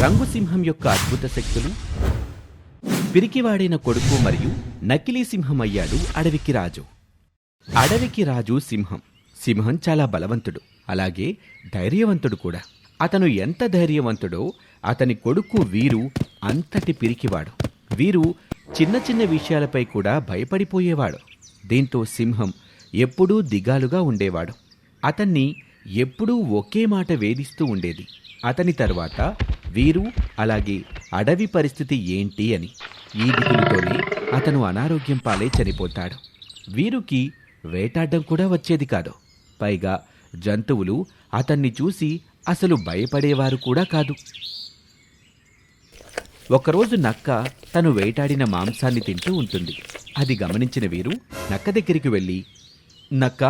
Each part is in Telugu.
రంగు సింహం యొక్క అద్భుత శక్తులు? పిరికివాడైన కొడుకు మరియు నకిలీ సింహం అయ్యాడు అడవికి రాజు. అడవికి రాజు సింహం. సింహం చాలా బలవంతుడు అలాగే ధైర్యవంతుడు కూడా. అతను ఎంత ధైర్యవంతుడో అతని కొడుకు వీరు అంతటి పిరికివాడు. వీరు చిన్న చిన్న విషయాలపై కూడా భయపడిపోయేవాడు. దీంతో సింహం ఎప్పుడూ దిగాలుగా ఉండేవాడు. అతన్ని ఎప్పుడూ ఒకే మాట వేధిస్తూ ఉండేది. అతని తర్వాత వీరు అలాగే అడవి పరిస్థితి ఏంటి అని ఈ దిగులుతోనే అతను అనారోగ్యం పాలై చనిపోతాడు. వీరుకి వేటాడడం కూడా వచ్చేది కాదు. పైగా జంతువులు అతన్ని చూసి అసలు భయపడేవారు కూడా కాదు. ఒకరోజు నక్క తను వేటాడిన మాంసాన్ని తింటూ ఉంటుంది. అది గమనించిన వీరు నక్క దగ్గరికి వెళ్ళి నక్క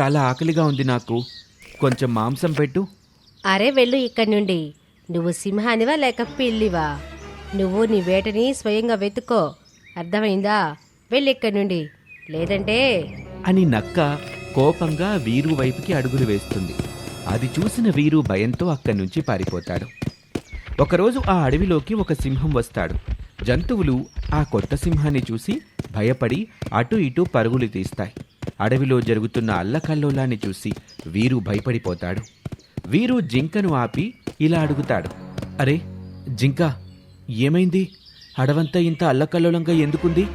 చాలా ఆకలిగా ఉంది నాకు. కొంచెం మాంసం పెట్టు. అరే వెళ్ళు ఇక్కడి నుండి. నువ్వు సింహానివా లేక పిల్లివా? నువ్వు నీ వేటని స్వయంగా వెతుక్కో. అర్థమైందా? వెళ్ళి ఇక్కడి నుండి. లేదంటే అని నక్క కోపంగా వీరు వైపుకి అడుగులు వేస్తుంది. అది చూసిన వీరు భయంతో అక్కడి నుంచి పారిపోతాడు. ఒకరోజు ఆ అడవిలోకి ఒక సింహం వస్తాడు. జంతువులు ఆ కొత్త సింహాన్ని చూసి భయపడి అటు ఇటు పరుగులు తీస్తాయి. అడవిలో జరుగుతున్న అల్లకల్లోలాన్ని చూసి వీరు భయపడిపోతాడు. వీరు జింకను ఆపి ఇలా అడుగుతాడు అరే జింక ఏమైంది? అడవంతా ఇంత అల్లకల్లోలంగా ఎందుకుంది?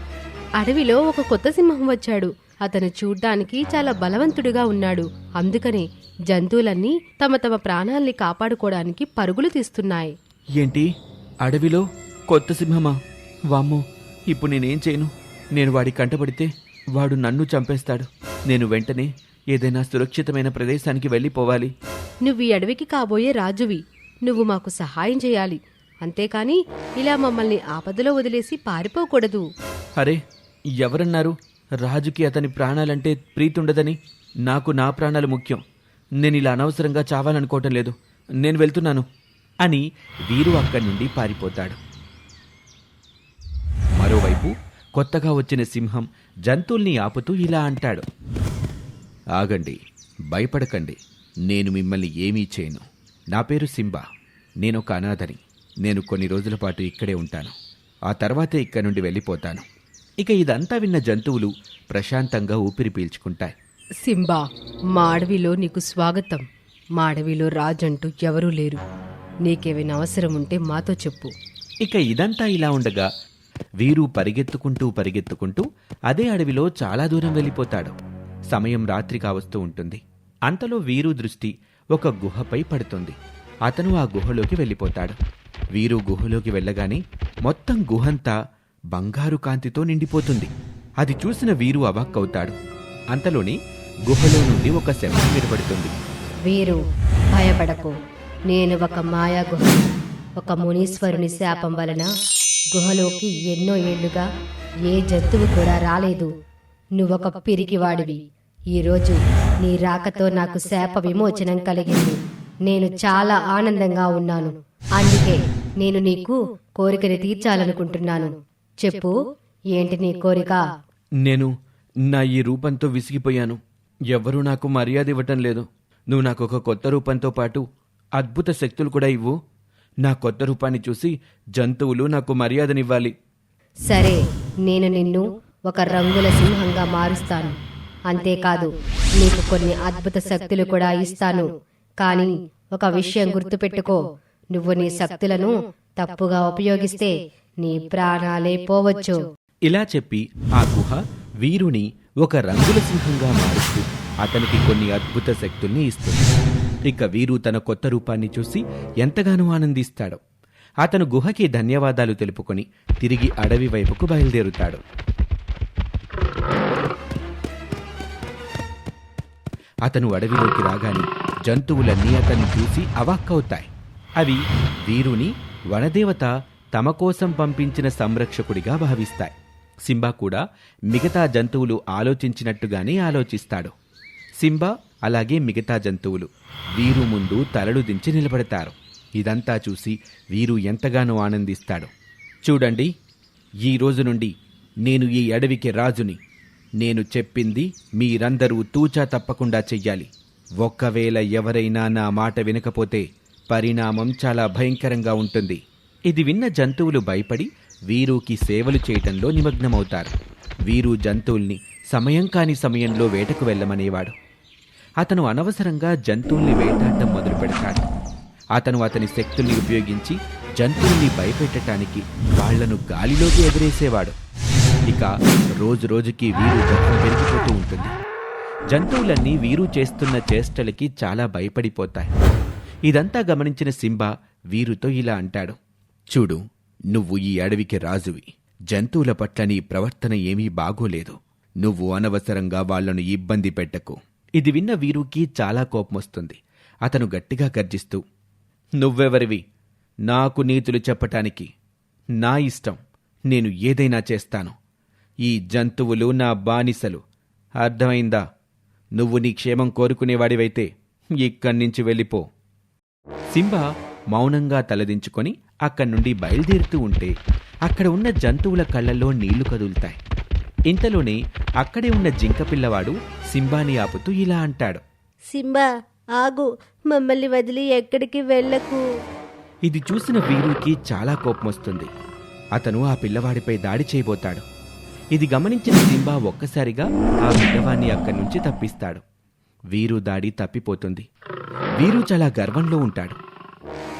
అడవిలో ఒక కొత్త సింహం వచ్చాడు. అతను చూడ్డానికి చాలా బలవంతుడిగా ఉన్నాడు. అందుకనే జంతువులన్నీ తమ తమ ప్రాణాల్ని కాపాడుకోవడానికి పరుగులు తీస్తున్నాయి. ఏంటి? అడవిలో కొత్త సింహమా? వామ్మో ఇప్పుడు నేనేం చేయను? నేను వాడి కంటపడితే వాడు నన్ను చంపేస్తాడు. నేను వెంటనే ఏదైనా సురక్షితమైన ప్రదేశానికి వెళ్ళిపోవాలి. నువ్వు ఈ అడవికి కాబోయే రాజువి. నువ్వు మాకు సహాయం చేయాలి. అంతేకాని ఇలా మమ్మల్ని ఆపదలో వదిలేసి పారిపోకూడదు. అరే ఎవరన్నారు? రాజుకి అతని ప్రాణాలంటే ప్రీతుండదని. నాకు నా ప్రాణాలు ముఖ్యం. నేను ఇలా అనవసరంగా చావాలనుకోవటం లేదు. నేను వెళ్తున్నాను. అని వీరు అక్కడి నుండి పారిపోతాడు. మరోవైపు కొత్తగా వచ్చిన సింహం జంతువుల్ని ఆపుతూ ఇలా అంటాడు. ఆగండి భయపడకండి. నేను మిమ్మల్ని ఏమీ చేయను. నా పేరు సింబా. నేనొక అనాథని. నేను కొన్ని రోజుల పాటు ఇక్కడే ఉంటాను. ఆ తర్వాతే ఇక్కడి నుండి వెళ్ళిపోతాను. ఇక ఇదంతా విన్న జంతువులు ప్రశాంతంగా ఊపిరి పీల్చుకుంటాయి. సింబా మా అడవిలో నీకు స్వాగతం. మా అడవిలో రాజంటూ ఎవరూ లేరు. నీకేమైనా అవసరం ఉంటే మాతో చెప్పు. ఇక ఇదంతా ఇలా ఉండగా వీరు పరిగెత్తుకుంటూ పరిగెత్తుకుంటూ అదే అడవిలో చాలా దూరం వెళ్ళిపోతాడు. సమయం రాత్రి కావస్తూ ఉంటుంది. అంతలో వీరు దృష్టి ఒక గుహపై పడుతుంది. అతను ఆ గుహలోకి వెళ్ళిపోతాడు. వీరు గుహలోకి వెళ్ళగానే మొత్తం గుహంతా బంగారు కాంతితో నిండిపోతుంది. అది చూసిన వీరు అవాక్కవుతాడు. అంతలోనే గుహలో నుండి ఒక శబ్దం వినపడుతుంది. వీరు భయపడకు. నేను ఒక మాయా గుహ. ఒక మునీశ్వరుని శాపం వలన గుహలోకి ఎన్నో ఏళ్ళుగా ఏ జంతువు కూడా రాలేదు. నువ్వొక పిరికివాడివి. ఈరోజు నీ రాకతో నాకు శాప విమోచనం కలిగింది. నేను చాలా ఆనందంగా ఉన్నాను. అందుకే నేను నీకు కోరికని తీర్చాలనుకుంటున్నాను. చెప్పు ఏంటి నీ కోరిక? నేను నా ఈ రూపంతో విసిగిపోయాను. ఎవ్వరూ నాకు మర్యాద ఇవ్వటం లేదు. నువ్వు నాకు ఒక కొత్త రూపంతో పాటు అద్భుత శక్తులు కూడా ఇవ్వు. నా కొత్త రూపాన్ని చూసి జంతువులు నాకు మర్యాదనివ్వాలి. సరే నేను నిన్ను ఒక రంగుల సింహంగా మారుస్తాను. అంతేకాదు నీకు కొన్ని అద్భుత శక్తులు కూడా ఇస్తాను. కానీ ఒక విషయం గుర్తుపెట్టుకో నువ్వు నీ శక్తులను తప్పుగా ఉపయోగిస్తే నీ ప్రాణాలే పోవచ్చు. ఇలా చెప్పి ఆ గుహ వీరుని ఒక రంగుల సింహంగా మారుస్తూ అతనికి కొన్ని అద్భుత శక్తుల్ని ఇస్తుంది. ఇక వీరు తన కొత్త రూపాన్ని చూసి ఎంతగానో ఆనందిస్తాడు. అతను గుహకి ధన్యవాదాలు తెలుపుకొని తిరిగి అడవి వైపుకు బయలుదేరుతాడు. అతను అడవిలోకి రాగానే జంతువులన్నీ అతన్ని చూసి అవాక్కవుతాయి. అవి వీరుని వనదేవత తమ కోసం పంపించిన సంరక్షకుడిగా భావిస్తాయి. సింబా కూడా మిగతా జంతువులు ఆలోచించినట్టుగానే ఆలోచిస్తాడు. సింబా అలాగే మిగతా జంతువులు వీరు ముందు తలలు దించి నిలబడతారు. ఇదంతా చూసి వీరు ఎంతగానో ఆనందిస్తాడు. చూడండి ఈ రోజు నుండి నేను ఈ అడవికి రాజుని. నేను చెప్పింది మీరందరూ తూచా తప్పకుండా చెయ్యాలి. ఒక్కవేళ ఎవరైనా నా మాట వినకపోతే పరిణామం చాలా భయంకరంగా ఉంటుంది. ఇది విన్న జంతువులు భయపడి వీరుకి సేవలు చేయటంలో నిమగ్నమవుతారు. వీరు జంతువుల్ని సమయం కాని సమయంలో వేటకు వెళ్ళమనేవాడు. అతను అనవసరంగా జంతువుల్ని వేటాడటం మొదలు పెడతాడు. అతను అతని శక్తుల్ని ఉపయోగించి జంతువుల్ని భయపెట్టడానికి వాళ్ళను గాలిలోకి ఎగరేసేవాడు. ఇక రోజు రోజుకి వీరు జంతువు పెరిగిపోతూ ఉంటుంది. జంతువులన్నీ వీరు చేస్తున్న చేష్టలకి చాలా భయపడిపోతాయి. ఇదంతా గమనించిన సింబా వీరుతో ఇలా అంటాడు. చూడు నువ్వు ఈ అడవికి రాజువి. జంతువుల పట్ల నీ ప్రవర్తన ఏమీ బాగోలేదు. నువ్వు అనవసరంగా వాళ్ళను ఇబ్బంది పెట్టకు. ఇది విన్న వీరుకి చాలా కోపమొస్తుంది అతను గట్టిగా గర్జిస్తూ నువ్వెవరివి? నాకు నీతులు చెప్పటానికి. నా ఇష్టం. నేను ఏదైనా చేస్తాను. ఈ జంతువులు నా బానిసలు. అర్థమైందా? నువ్వు నీ క్షేమం కోరుకునేవాడివైతే ఇక్కడి నుంచి వెళ్ళిపో. సింబా మౌనంగా తలదించుకొని అక్కడి నుండి బయలుదేరుతూ ఉంటే అక్కడ ఉన్న జంతువుల కళ్ళల్లో నీళ్ళు కదులుతాయి. ఇంతలోనే అక్కడే ఉన్న జింక పిల్లవాడు సింబాని ఆపుతూ ఇలా అంటాడు. సింబా ఆగు మమ్మల్ని వదిలి ఎక్కడికి వెళ్ళకు. ఇది చూసిన వీరుకి చాలా కోపమొస్తుంది. అతను ఆ పిల్లవాడిపై దాడి చేయబోతాడు. ఇది గమనించిన సింబా ఒక్కసారిగా ఆ విధవాన్ని అక్కడి నుంచి తప్పిస్తాడు. వీరు దాడి తప్పిపోతుంది. వీరు చాలా గర్వంలో ఉంటాడు.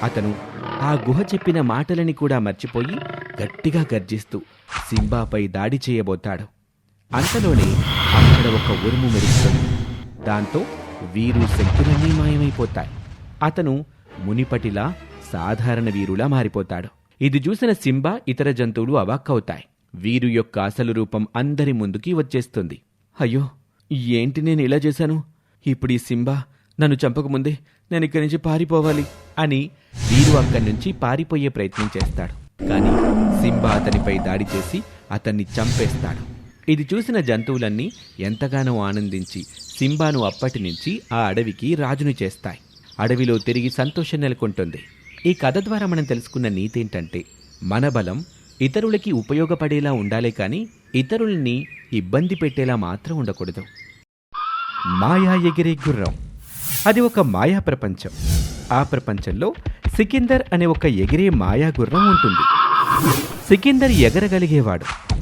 అతను ఆ గుహ చెప్పిన మాటలని కూడా మర్చిపోయి గట్టిగా గర్జిస్తూ సింబాపై దాడి చేయబోతాడు. అంతలోనే అక్కడ ఒక ఉరుము మెరుస్తుంది. దాంతో వీరు శక్తులన్నీ మాయమైపోతాయి. అతను మునిపటిలా సాధారణ వీరులా మారిపోతాడు. ఇది చూసిన సింబా ఇతర జంతువులు అవాక్కవుతాయి. వీరు యొక్క అసలు రూపం అందరి ముందుకి వచ్చేస్తుంది. అయ్యో ఏంటి నేను ఇలా చేశాను? ఇప్పుడు ఈ సింబా నన్ను చంపకముందే నేను ఇక్కడి నుంచి పారిపోవాలి అని వీరు అక్కడి నుంచి పారిపోయే ప్రయత్నం చేస్తాడు. కానీ సింబా అతనిపై దాడి చేసి అతన్ని చంపేస్తాడు. ఇది చూసిన జంతువులన్నీ ఎంతగానో ఆనందించి సింబాను అప్పటి నుంచి ఆ అడవికి రాజుని చేస్తాయి. అడవిలో తిరిగి సంతోషం నెలకొంటుంది. ఈ కథ ద్వారా మనం తెలుసుకున్న నీతి ఏంటంటే మన బలం ఇతరులకి ఉపయోగపడేలా ఉండాలే కానీ ఇతరుల్ని ఇబ్బంది పెట్టేలా మాత్రం ఉండకూడదు. మాయా ఎగిరే గుర్రం. అది ఒక మాయా ప్రపంచం. ఆ ప్రపంచంలో సికిందర్ అనే ఒక ఎగిరే మాయా గుర్రం ఉంటుంది. సికిందర్ ఎగరగలిగేవాడు.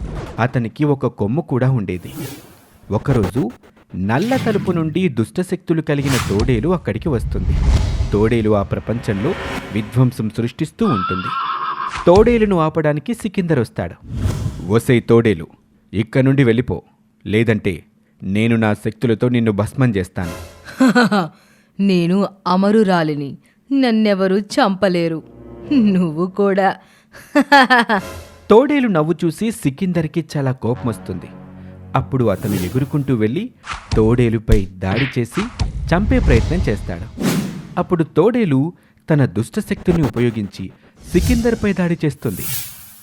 అతనికి ఒక కొమ్ము కూడా ఉండేది. ఒకరోజు నల్ల తలుపు నుండి దుష్టశక్తులు కలిగిన తోడేలు అక్కడికి వస్తుంది. తోడేలు ఆ ప్రపంచంలో విధ్వంసం సృష్టిస్తూ ఉంటుంది. తోడేలును ఆపడానికి సికిందర్ వస్తాడు. ఓసై తోడేలు ఇక్క నుండి వెళ్ళిపో. లేదంటే నేను నా శక్తులతో నిన్ను భస్మం చేస్తాను. నేను అమరురాలిని నన్నెవరూ చంపలేరు. నువ్వు కూడా. తోడేలు నవ్వు చూసి సికిందర్కి చాలా కోపం వస్తుంది. అప్పుడు అతను ఎగురుకుంటూ వెళ్ళి తోడేలుపై దాడి చేసి చంపే ప్రయత్నం చేస్తాడు. అప్పుడు తోడేలు తన దుష్టశక్తిని ఉపయోగించి సికిందర్పై దాడి చేస్తుంది.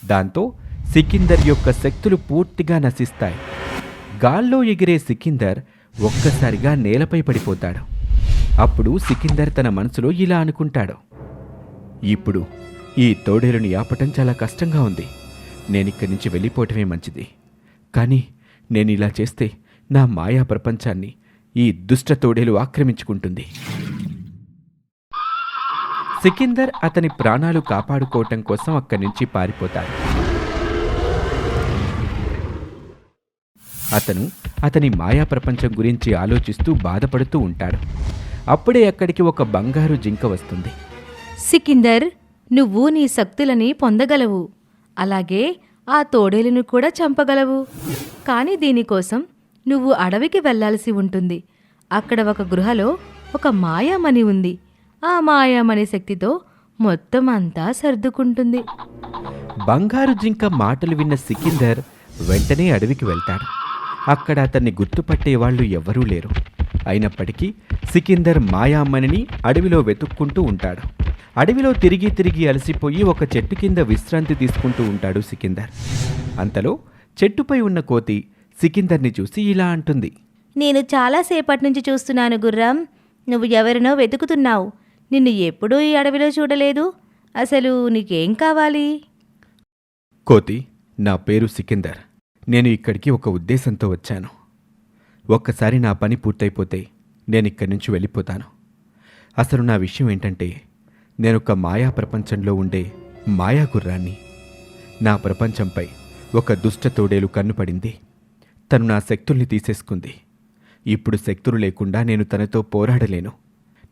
దాంతో సికిందర్ యొక్క శక్తులు పూర్తిగా నశిస్తాయి. గాల్లో ఎగిరే సికిందర్ ఒక్కసారిగా నేలపై పడిపోతాడు. అప్పుడు సికిందర్ తన మనసులో ఇలా అనుకుంటాడు. ఇప్పుడు ఈ తోడేలుని ఆపటం చాలా కష్టంగా ఉంది. నేనిక్కడి నుంచి వెళ్ళిపోవటమే మంచిది. కానీ నేను ఇలా చేస్తే నా మాయా ప్రపంచాన్ని ఈ దుష్ట తోడేలు ఆక్రమించుకుంటుంది. సికిందర్ అతని ప్రాణాలు కాపాడుకోవటం కోసం అక్కడి నుంచి పారిపోతాడు అతను అతని మాయా ప్రపంచం గురించి ఆలోచిస్తూ బాధపడుతూ ఉంటాడు. అప్పుడే అక్కడికి ఒక బంగారు జింక వస్తుంది. సికిందర్ నువ్వు నీ శక్తులని పొందగలవు. అలాగే ఆ తోడేలును కూడా చంపగలవు. కానీ దీనికోసం నువ్వు అడవికి వెళ్ళాల్సి ఉంటుంది. అక్కడ ఒక గృహలో ఒక మాయామణి ఉంది. ఆ మాయామణి శక్తితో మొత్తం అంతా సర్దుకుంటుంది. బంగారు జింక మాటలు విన్న సికిందర్ వెంటనే అడవికి వెళ్తాడు. అక్కడ అతన్ని గుర్తుపట్టే వాళ్ళు ఎవ్వరూ లేరు. అయినప్పటికీ సికిందర్ మాయామ్మని అడవిలో వెతుక్కుంటూ ఉంటాడు. అడవిలో తిరిగి తిరిగి అలసిపోయి ఒక చెట్టు కింద విశ్రాంతి తీసుకుంటూ ఉంటాడు సికిందర్. అంతలో చెట్టుపై ఉన్న కోతి సికిందర్ని చూసి ఇలా అంటుంది. నేను చాలాసేపటి నుంచి చూస్తున్నాను గుర్రం. నువ్వు ఎవరినో వెతుకుతున్నావు. నిన్ను ఎప్పుడూ ఈ అడవిలో చూడలేదు. అసలు నీకేం కావాలి? కోతి నా పేరు సికిందర్. నేను ఇక్కడికి ఒక ఉద్దేశంతో వచ్చాను. ఒక్కసారి నా పని పూర్తయిపోతే నేను ఇక్కడి నుంచి వెళ్ళిపోతాను. అసలు నా విషయం ఏంటంటే నేనొక మాయా ప్రపంచంలో ఉండే మాయా గుర్రాన్ని. నా ప్రపంచంపై ఒక దుష్ట తోడేలు కన్నుపడింది తను నా శక్తుల్ని తీసేసుకుంది. ఇప్పుడు శక్తులు లేకుండా నేను తనతో పోరాడలేను.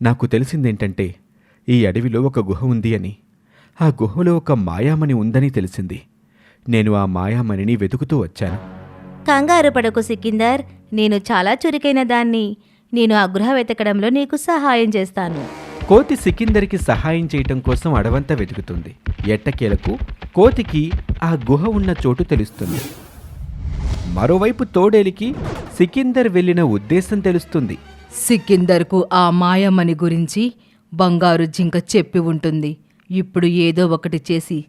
నాకు తెలిసిందేంటంటే ఈ అడవిలో ఒక గుహ ఉంది అని. ఆ గుహలో ఒక మాయామణి ఉందని తెలిసింది. నేను ఆ మాయామణిని వెతుకుతూ వచ్చాను. కంగారు పడకు సికిందర్ నేను చాలా చురుకైన దాన్ని. నేను ఆ గృహ వెతకడంలో నీకు సహాయం చేస్తాను. కోతి సికిందర్కి సహాయం చేయటం కోసం అడవంతా వెతుకుతుంది. ఎట్టకేలకు కోతికి ఆ గుహ ఉన్న చోటు తెలుస్తుంది. మరోవైపు తోడేలికి సికిందర్ వెళ్ళిన ఉద్దేశం తెలుస్తుంది. సికిందర్కు ఆ మాయమ్మని గురించి బంగారు జింక చెప్పి ఉంటుంది. ఇప్పుడు ఏదో ఒకటి చేసి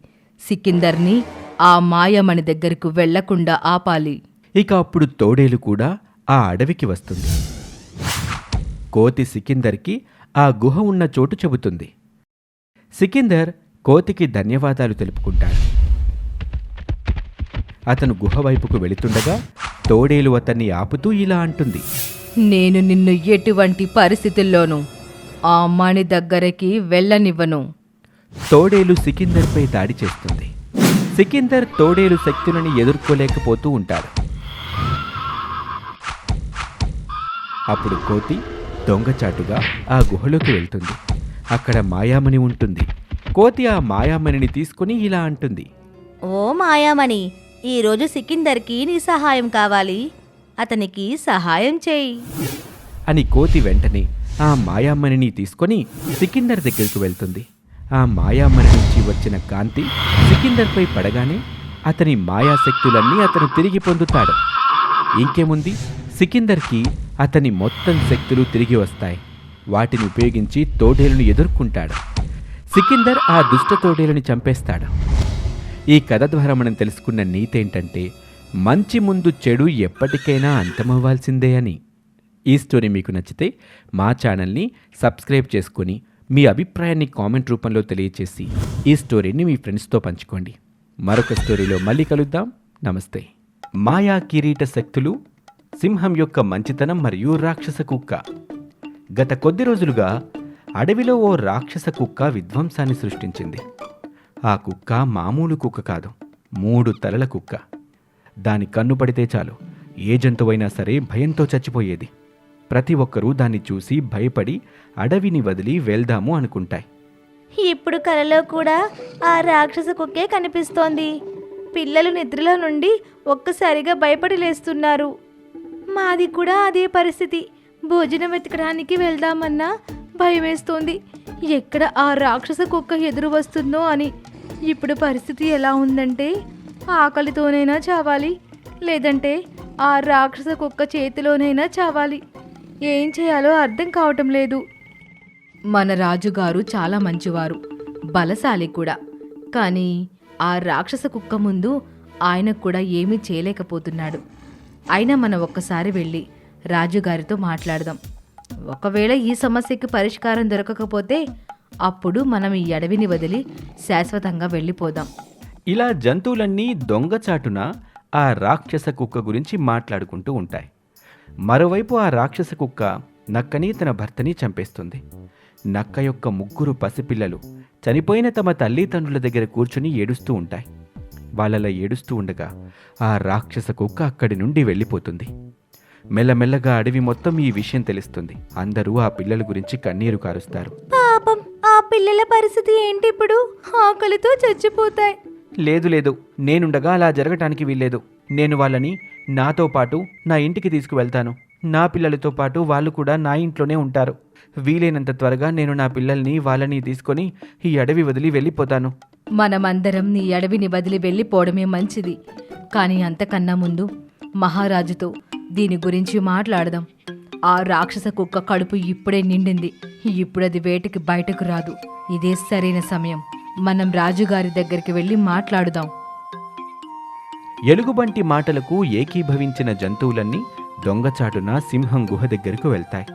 సికిందర్ని ఆ మాయమణి దగ్గరకు వెళ్ళకుండా ఆపాలి. ఇక అప్పుడు తోడేలు కూడా ఆ అడవికి వస్తుంది. కోతి సికిందర్కి ఆ గుహ ఉన్న చోటు చెబుతుంది. సికిందర్ కోతికి ధన్యవాదాలు తెలుపుకుంటాడు. అతను గుహ వైపుకు వెళుతుండగా తోడేలు అతన్ని ఆపుతూ ఇలా అంటుంది. నేను నిన్ను ఎటువంటి పరిస్థితుల్లోనూ ఆ మణి దగ్గరికి వెళ్ళనివ్వను. తోడేలు సికిందర్పై దాడి చేస్తుంది. సికిందర్ తోడేలు శక్తులని ఎదుర్కోలేకపోతూ ఉంటాడు. అప్పుడు కోతి దొంగచాటుగా ఆ గుహలోకి వెళ్తుంది. అక్కడ మాయామణి ఉంటుంది. కోతి ఆ మాయామణిని తీసుకుని ఇలా అంటుంది. ఓ మాయామణి ఈరోజు సికిందర్కి నీ సహాయం కావాలి. అతనికి సహాయం చేయి. అని కోతి వెంటనే ఆ మాయామణిని తీసుకొని సికిందర్ దగ్గరికి వెళ్తుంది. ఆ మాయామణి నుంచి వచ్చిన కాంతి సికిందర్పై పడగానే అతని మాయాశక్తులన్నీ అతను తిరిగి పొందుతాడు. ఇంకేముంది? సికిందర్కి అతని మొత్తం శక్తులు తిరిగి వస్తాయి. వాటిని ఉపయోగించి తోడేలును ఎదుర్కొంటాడు. సికిందర్ ఆ దుష్ట తోడేలుని చంపేస్తాడు. ఈ కథ ద్వారా మనం తెలుసుకున్న నీతేంటంటే మంచి ముందు చెడు ఎప్పటికైనా అంతమవ్వాల్సిందే అని. ఈ స్టోరీ మీకు నచ్చితే మా ఛానల్ని సబ్స్క్రైబ్ చేసుకొని మీ అభిప్రాయాన్ని కామెంట్ రూపంలో తెలియచేసి ఈ స్టోరీని మీ ఫ్రెండ్స్తో పంచుకోండి. మరొక స్టోరీలో మళ్ళీ కలుద్దాం. నమస్తే. మాయా కిరీట శక్తులు సింహం యొక్క మంచితనం మరియు రాక్షస కుక్క. గత కొద్ది రోజులుగా అడవిలో ఓ రాక్షస కుక్క విధ్వంసాన్ని సృష్టించింది. ఆ కుక్క మామూలు కుక్క కాదు మూడు తలల కుక్క. దాని కన్ను పడితే చాలు. ఏ జంతువైనా సరే భయంతో చచ్చిపోయేది. ప్రతి ఒక్కరూ దాన్ని చూసి భయపడి అడవిని వదిలి వెళ్దాము అనుకుంటాయి. ఇప్పుడు కలలో కూడా ఆ రాక్షస కుక్కే కనిపిస్తోంది. పిల్లలు నిద్రలో నుండి ఒక్కసారిగా భయపడి లేస్తున్నారు. మాది కూడా అదే పరిస్థితి. భోజనం వెతకడానికి వెళ్దామన్నా భయమేస్తోంది. ఎక్కడ ఆ రాక్షస కుక్క ఎదురు వస్తుందో అని. ఇప్పుడు పరిస్థితి ఎలా ఉందంటే ఆకలితోనైనా చావాలి లేదంటే ఆ రాక్షస కుక్క చేతిలోనైనా చావాలి. ఏం చేయాలో అర్థం కావటం లేదు. మన రాజుగారు చాలా మంచివారు బలశాలి కూడా. కానీ ఆ రాక్షస కుక్క ముందు ఆయన కూడా ఏమీ చేయలేకపోతున్నాడు. అయినా మనం ఒక్కసారి వెళ్ళి రాజుగారితో మాట్లాడదాం. ఒకవేళ ఈ సమస్యకి పరిష్కారం దొరకకపోతే అప్పుడు మనం ఈ అడవిని వదిలి శాశ్వతంగా వెళ్ళిపోదాం. ఇలా జంతువులన్నీ దొంగచాటున ఆ రాక్షస కుక్క గురించి మాట్లాడుకుంటూ ఉంటాయి. మరోవైపు ఆ రాక్షస కుక్క నక్కని తన భర్తని చంపేస్తుంది. నక్క యొక్క ముగ్గురు పసిపిల్లలు చనిపోయిన తమ తల్లిదండ్రుల దగ్గర కూర్చుని ఏడుస్తూ ఉంటాయి. వాళ్ళలా ఏడుస్తూ ఉండగా ఆ రాక్షస కుక్క అక్కడి నుండి వెళ్ళిపోతుంది. మెల్లమెల్లగా అడవి మొత్తం ఈ విషయం తెలుస్తుంది. అందరూ ఆ పిల్లల గురించి కన్నీరు కారుస్తారు. పాపం ఆ పిల్లల పరిస్థితి ఏంటి ఇప్పుడు? ఆకలితో చచ్చిపోతాయి. లేదు లేదు. నేనుండగా అలా జరగటానికి వీల్లేదు. నేను వాళ్ళని నాతో పాటు నా ఇంటికి తీసుకువెళ్తాను. నా పిల్లలతో పాటు వాళ్ళు కూడా నా ఇంట్లోనే ఉంటారు. వీలైనంత త్వరగా నేను నా పిల్లల్ని వాళ్ళని తీసుకొని ఈ అడవి వదిలి వెళ్ళిపోతాను. మనమందరం నీ అడవిని వదిలి వెళ్ళిపోవడమే మంచిది. కానీ అంతకన్నా ముందు మహారాజుతో దీని గురించి మాట్లాడదాం. ఆ రాక్షస కుక్క కడుపు ఇప్పుడే నిండింది. ఇప్పుడది వేటకి బయటకు రాదు. ఇదే సరైన సమయం. మనం రాజుగారి దగ్గరికి వెళ్ళి మాట్లాడుదాం. ఎలుగుబంటి మాటలకు ఏకీభవించిన జంతువులన్నీ దొంగచాటున సింహం గుహ దగ్గరకు వెళ్తాయి.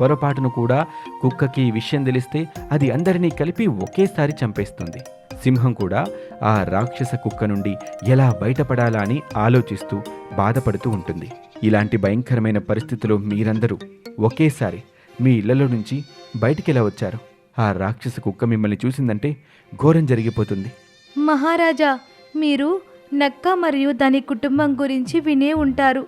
పొరపాటును కూడా కుక్కకి ఈ విషయం తెలిస్తే అది అందరినీ కలిపి ఒకేసారి చంపేస్తుంది. సింహం కూడా ఆ రాక్షస కుక్క నుండి ఎలా బయటపడాలా అని ఆలోచిస్తూ బాధపడుతూ ఉంటుంది. ఇలాంటి భయంకరమైన పరిస్థితిలో మీరందరూ ఒకేసారి మీ ఇళ్ళలో నుంచి బయటికి ఎలా వచ్చారు? ఆ రాక్షస కుక్క మిమ్మల్ని చూసిందంటే ఘోరం జరిగిపోతుంది. మహారాజా మీరు నక్క మరియు దాని కుటుంబం గురించి వినే ఉంటారు.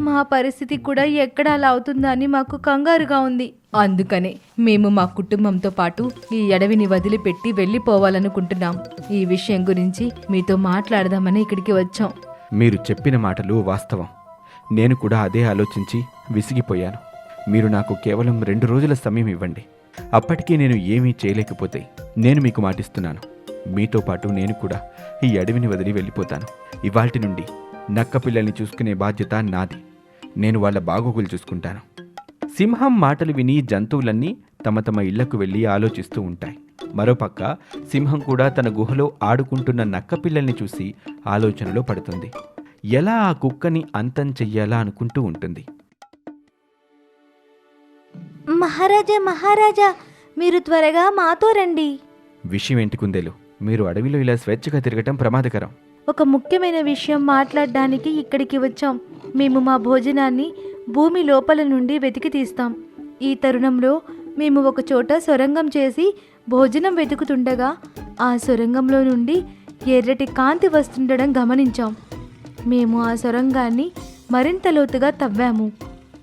మా పరిస్థితి కూడా ఎక్కడ అలా అవుతుందని మాకు కంగారుగా ఉంది. అందుకనే మేము మా కుటుంబంతో పాటు ఈ అడవిని వదిలిపెట్టి వెళ్ళిపోవాలనుకుంటున్నాం. ఈ విషయం గురించి మీతో మాట్లాడదామని ఇక్కడికి వచ్చాం. మీరు చెప్పిన మాటలు వాస్తవం. నేను కూడా అదే ఆలోచించి విసిగిపోయాను. మీరు నాకు కేవలం రెండు రోజుల సమయం ఇవ్వండి. అప్పటికీ నేను ఏమీ చేయలేకపోతే నేను మీకు మాటిస్తున్నాను. మీతో పాటు నేను కూడా ఈ అడవిని వదిలి వెళ్ళిపోతాను. ఇవాల్టి నుండి నక్క పిల్లల్ని చూసుకునే బాధ్యత నాది. నేను వాళ్ళ బాగోగులు చూసుకుంటాను. సింహం మాటలు విని జంతువులన్నీ తమ తమ ఇళ్ళకు వెళ్ళి ఆలోచిస్తూ ఉంటాయి. మరోపక్క సింహం కూడా తన గుహలో ఆడుకుంటున్న నక్క పిల్లల్ని చూసి ఆలోచనలో పడుతుంది. ఎలా ఆ కుక్కని అంతం చెయ్యాలా అనుకుంటూ ఉంటుంది. మహారాజా మహారాజా మీరు త్వరగా మాతో రండి. విషయం ఏంటి కుందేలు? మీరు అడవిలో ఇలా స్వేచ్ఛగా తిరగటం ప్రమాదకరం. ఒక ముఖ్యమైన విషయం మాట్లాడడానికి ఇక్కడికి వచ్చాం. మేము మా భోజనాన్ని భూమి లోపల నుండి వెతికి తీస్తాం. ఈ తరుణంలో మేము ఒక చోట సొరంగం చేసి భోజనం వెతుకుతుండగా ఆ సొరంగంలో నుండి ఎర్రటి కాంతి వస్తుండడం గమనించాం. మేము ఆ సొరంగాన్ని మరింత లోతుగా తవ్వాము.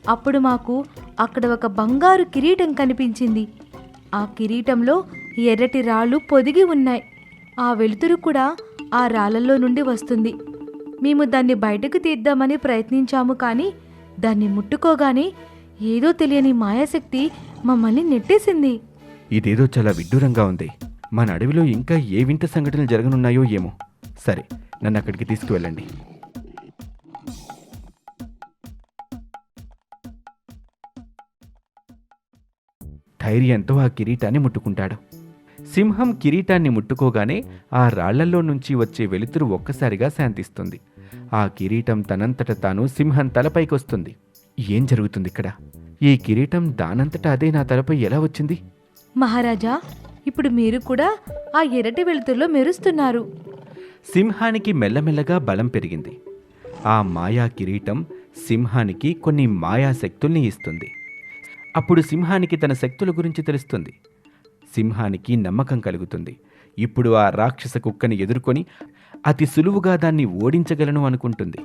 అప్పుడు మాకు అక్కడ ఒక బంగారు కిరీటం కనిపించింది. ఆ కిరీటంలో ఎర్రటి రాళ్ళు పొదిగి ఉన్నాయి. ఆ వెలుతురు కూడా ఆ రాళ్ళల్లో నుండి వస్తుంది. మేము దాన్ని బయటకు తీద్దామని ప్రయత్నించాము కానీ దాన్ని ముట్టుకోగానే ఏదో తెలియని మాయాశక్తి మమ్మల్ని నెట్టేసింది. ఇదేదో చాలా విడ్డూరంగా ఉంది. మన అడవిలో ఇంకా ఏ వింత సంఘటనలు జరగనున్నాయో ఏమో. సరే నన్ను అక్కడికి తీసుకువెళ్ళండి. ధైర్యంతో ఆ కిరీటాన్ని ముట్టుకుంటాడు. సింహం కిరీటాన్ని ముట్టుకోగానే ఆ రాళ్ళల్లో నుంచి వచ్చే వెలుతురు ఒక్కసారిగా శాంతిస్తుంది. ఆ కిరీటం తనంతట తాను సింహం తలపైకొస్తుంది. ఏం జరుగుతుంది ఇక్కడ? ఈ కిరీటం దానంతట అదే నా తలపై ఎలా వచ్చింది? మహారాజా ఇప్పుడు మీరు కూడా ఆ ఎర్రటి వెలుతురులో మెరుస్తున్నారు. సింహానికి మెల్లమెల్లగా బలం పెరిగింది. ఆ మాయా కిరీటం సింహానికి కొన్ని మాయా శక్తుల్ని ఇస్తుంది. అప్పుడు సింహానికి తన శక్తుల గురించి తెలుస్తుంది. సింహానికి నమ్మకం కలుగుతుంది. ఇప్పుడు ఆ రాక్షస కుక్కని ఎదుర్కొని అతి సులువుగా దాన్ని ఓడించగలను అనుకుంటుంది.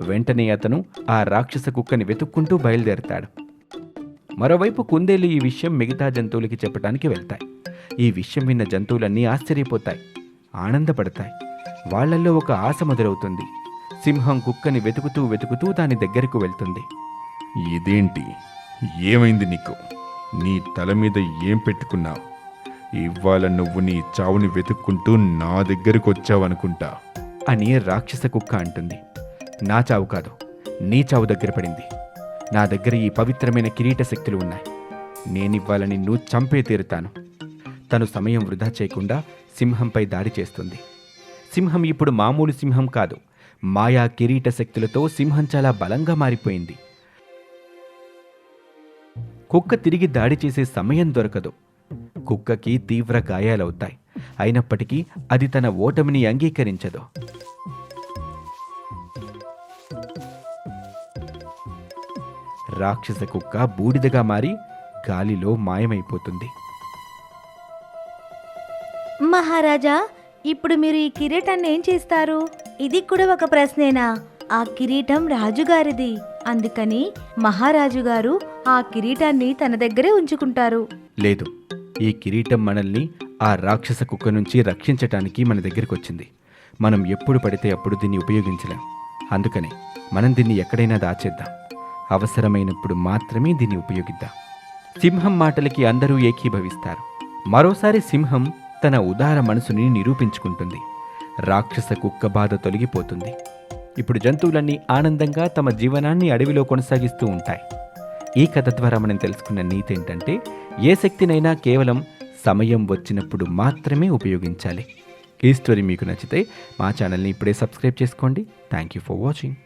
వెంటనే అతను ఆ రాక్షస కుక్కని వెతుక్కుంటూ బయలుదేరతాడు. మరోవైపు కుందేలు ఈ విషయం మిగతా జంతువులకి చెప్పడానికి వెళ్తాయి. ఈ విషయం విన్న జంతువులన్నీ ఆశ్చర్యపోతాయి. ఆనందపడతాయి. వాళ్ళల్లో ఒక ఆశ మొదలవుతుంది. సింహం కుక్కని వెతుకుతూ వెతుకుతూ దాని దగ్గరకు వెళ్తుంది. ఇదేంటి? ఏమైంది నీకు? నీ తల మీద ఏం పెట్టుకున్నావు? ఇవాళ నువ్వు నీ చావుని వెతుక్కుంటూ నా దగ్గరకు వచ్చావనుకుంటా? అని రాక్షస కుక్క అంటుంది. నా చావు కాదు నీ చావు దగ్గర పడింది. నా దగ్గర ఈ పవిత్రమైన కిరీట శక్తులు ఉన్నాయి. నేనివ్వాల నిన్ను చంపే తీరుతాను. తను సమయం వృధా చేయకుండా సింహంపై దాడి చేస్తుంది. సింహం ఇప్పుడు మామూలు సింహం కాదు మాయా కిరీట శక్తులతో సింహం చాలా బలంగా మారిపోయింది. కుక్క తిరిగి దాడి చేసే సమయం దొరకదు. కుక్కకి తీవ్ర గాయాలవుతాయి. అయినప్పటికీ అది తన ఓటమిని అంగీకరించదు. రాక్షస కుక్క బూడిదగా మారి గాలిలో మాయమైపోతుంది. మహారాజా ఇప్పుడు మీరు ఈ కిరీటాన్ని ఏం చేస్తారు? ఇది కూడా ఒక ప్రశ్నేనా? ఆ కిరీటం రాజుగారిది. అందుకని మహారాజు గారు ఆ కిరీటాన్ని తన దగ్గరే ఉంచుకుంటారు. లేదు ఈ కిరీటం మనల్ని ఆ రాక్షస కుక్క నుంచి రక్షించటానికి మన దగ్గరికి వచ్చింది మనం ఎప్పుడు పడితే అప్పుడు దీన్ని ఉపయోగించలేం. అందుకనే మనం దీన్ని ఎక్కడైనా దాచేద్దాం. అవసరమైనప్పుడు మాత్రమే దీన్ని ఉపయోగిద్దాం. సింహం మాటలకి అందరూ ఏకీభవిస్తారు. మరోసారి సింహం తన ఉదార మనసుని నిరూపించుకుంటుంది. రాక్షస కుక్క బాధ తొలగిపోతుంది. ఇప్పుడు జంతువులన్నీ ఆనందంగా తమ జీవనాన్ని అడవిలో కొనసాగిస్తూ ఉంటాయి. ఈ కథ ద్వారా మనం తెలుసుకున్న నీతి ఏంటంటే ఏ శక్తినైనా కేవలం సమయం వచ్చినప్పుడు మాత్రమే ఉపయోగించాలి. ఈ స్టోరీ మీకు నచ్చితే మా ఛానల్ని ఇప్పుడే సబ్స్క్రైబ్ చేసుకోండి. Thank you for watching